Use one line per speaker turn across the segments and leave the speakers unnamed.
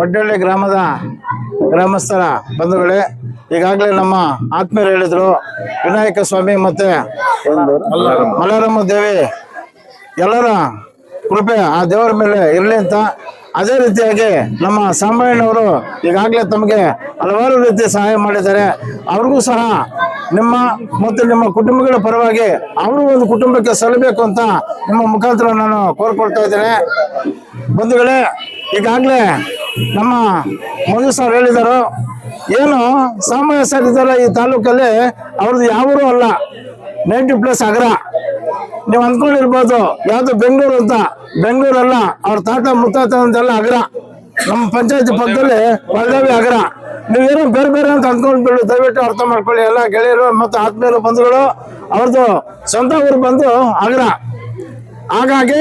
ಒಡ್ಡಳ್ಳಿ ಗ್ರಾಮದ ಗ್ರಾಮಸ್ಥರ ಬಂಧುಗಳೇ, ಈಗಾಗಲೇ ನಮ್ಮ ಆತ್ಮೀಯರು ಹೇಳಿದ್ರು, ವಿನಾಯಕ ಸ್ವಾಮಿ ಮತ್ತೆ ಮಲರಮ್ಮ ದೇವಿ, ಎಲ್ಲರ ಕೃಪೆ ಆ ದೇವರ ಮೇಲೆ ಇರಲಿ ಅಂತ. ಅದೇ ರೀತಿಯಾಗಿ ನಮ್ಮ ಸಾಂಬಣ್ಣವರು ಈಗಾಗಲೇ ತಮಗೆ ಹಲವಾರು ರೀತಿ ಸಹಾಯ ಮಾಡಿದ್ದಾರೆ. ಅವ್ರಿಗೂ ಸಹ ನಿಮ್ಮ ಮತ್ತು ನಿಮ್ಮ ಕುಟುಂಬಗಳ ಪರವಾಗಿ ಅವರು ಒಂದು ಕುಟುಂಬಕ್ಕೆ ಸಲ್ಲಬೇಕು ಅಂತ ನಿಮ್ಮ ಮುಖಾಂತರ ನಾನು ಕೋರ್ಕೊಳ್ತಾ ಇದ್ದೇನೆ. ಬಂಧುಗಳೇ ಈಗಾಗಲೇ ನಮ್ಮ ಮೋದಿ ಸರ್ ಹೇಳಿದರು, ಏನು ಸಾಮಾನ್ಯ ಸರ್ ಇದ್ದಾರೆ ಈ ತಾಲೂಕಲ್ಲಿ? ಅವ್ರದ್ದು ಯಾವೂ ಅಲ್ಲ. ನೈಂಟಿ ಪ್ಲಸ್ ಅಗ್ರ. ನೀವು ಅಂದ್ಕೊಂಡಿರ್ಬೋದು, ಯಾವುದು ಬೆಂಗಳೂರು ಅಂತ. ಬೆಂಗಳೂರಲ್ಲ, ಅವ್ರ ತಾತ ಮುತ್ತಾತ ಅಂತೆಲ್ಲ ಅಗ್ರ. ನಮ್ಮ ಪಂಚಾಯತಿ ಪಕ್ಕದಲ್ಲಿ ವಲ್ದಾವಿ ಅಗ್ರ. ನೀವೇನು ಬೇರೆ ಬೇರೆ ಅಂತ ಅಂದ್ಕೊಂಡ್ಬಿಡು, ದಯವಿಟ್ಟು ಅರ್ಥ ಮಾಡ್ಕೊಳ್ಳಿ. ಎಲ್ಲ ಗೆಳೆಯರು ಮತ್ತು ಆತ್ಮೀಯರು ಬಂಧುಗಳು, ಅವ್ರದ್ದು ಸ್ವಂತ ಊರು ಬಂದು ಆಗ್ರ ಹಾಗಾಗಿ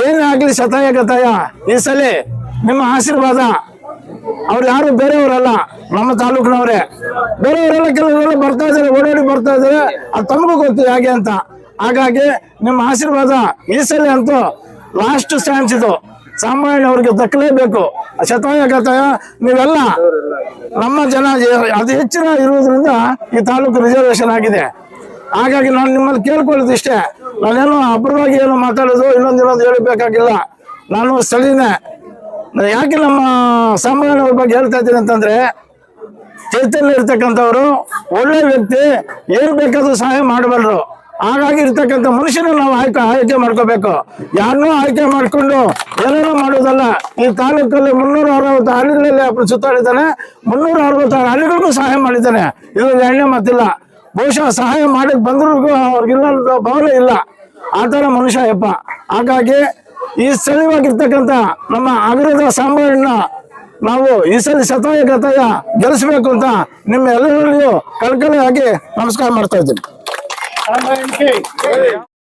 ಏನೇ ಆಗ್ಲಿ ಶತಾಯ ಗತಾಯ? ಈ ಸಲ ನಿಮ್ಮ ಆಶೀರ್ವಾದ. ಅವ್ರು ಯಾರು ಬೇರೆಯವರಲ್ಲ, ನಮ್ಮ ತಾಲೂಕಿನವರೇ. ಬೇರೆಯವರೆಲ್ಲ ಕೆಲವರೆಲ್ಲ ಬರ್ತಾ ಇದ್ದಾರೆ, ಓಡಾಡಿ ಬರ್ತಾ ಇದ್ದಾರೆ. ಅದು ತಮಗೂ ಗೊತ್ತು ಹೇಗೆ ಅಂತ. ಹಾಗಾಗಿ ನಿಮ್ಮ ಆಶೀರ್ವಾದ ಈ ಸಲ ಅಂತೂ ಲಾಸ್ಟ್ ಚಾನ್ಸ್ ಇದು. ಸಾಮಾನ್ಯ ಅವ್ರಿಗೆ ದಕ್ಕಲೇಬೇಕು ಶತಾಯ ಗತಾಯ, ನೀವೆಲ್ಲ ನಮ್ಮ ಜನ ಅದು ಹೆಚ್ಚಿನ ಇರುವುದರಿಂದ ಈ ತಾಲೂಕು ರಿಸರ್ವೇಶನ್ ಆಗಿದೆ. ಹಾಗಾಗಿ ನಾನು ನಿಮ್ಮಲ್ಲಿ ಕೇಳ್ಕೊಳ್ಳೋದು ಇಷ್ಟೇ. ನಾನೇನು ಅಪರವಾಗಿ ಏನು ಮಾತಾಡೋದು, ಇನ್ನೊಂದು ಇನ್ನೊಂದು ಹೇಳಬೇಕಾಗಿಲ್ಲ. ನಾನು ಸ್ಥಳೀಯನೇ. ಯಾಕೆ ನಮ್ಮ ಸಾಮಾನ್ಯವ್ರ ಬಗ್ಗೆ ಹೇಳ್ತಾ ಇದ್ದೀನಿ ಅಂತಂದ್ರೆ, ಚೈತನ್ಯ ಇರ್ತಕ್ಕಂಥವ್ರು ಒಳ್ಳೆ ವ್ಯಕ್ತಿ, ಏನು ಬೇಕಾದ್ರೂ ಸಹಾಯ ಮಾಡಬಲ್ಲರು. ಹಾಗಾಗಿ ಇರ್ತಕ್ಕಂಥ ಮನುಷ್ಯನ ನಾವು ಆಯ್ಕೆ ಆಯ್ಕೆ ಮಾಡ್ಕೋಬೇಕು. ಯಾರನ್ನೂ ಆಯ್ಕೆ ಮಾಡಿಕೊಂಡು ಏನೇನೋ ಮಾಡೋದಲ್ಲ. ಈ ತಾಲೂಕಲ್ಲಿ ಮುನ್ನೂರ ಅರವತ್ತು ಹಳ್ಳಿಗಳಲ್ಲಿ ಸುತ್ತಾಡಿದ್ದಾನೆ, ಮುನ್ನೂರ ಅರವತ್ತಾರು ಹಳ್ಳಿಗಳಿಗೂ ಸಹಾಯ ಮಾಡಿದ್ದಾನೆ. ಇದು ಎಣ್ಣೆ ಮಾತಿಲ್ಲ. ಬಹುಶಃ ಸಹಾಯ ಮಾಡಕ್ ಬಂದ್ರು ಅವ್ರಿಗಿಲ್ಲ ಭಾವನೆ ಇಲ್ಲ. ಆ ಥರ ಮನುಷ್ಯ ಯಪ್ಪ. ಹಾಗಾಗಿ ಈ ಸ್ಥಳೀಯವಾಗಿರ್ತಕ್ಕಂಥ ನಮ್ಮ ಆಗ್ರಹದ ಸಾಂಬಾರನ್ನ ನಾವು ಈ ಸಲ ಸತಾಯ ಗತಾಯ ಗೆಲ್ಲಿಸ್ಬೇಕು ಅಂತ ನಿಮ್ಮ ಎಲ್ಲರಿಗೂ ಕಳ್ಕಳಿಯಾಗಿ ನಮಸ್ಕಾರ ಮಾಡ್ತಾ ಇದ್ದೀನಿ.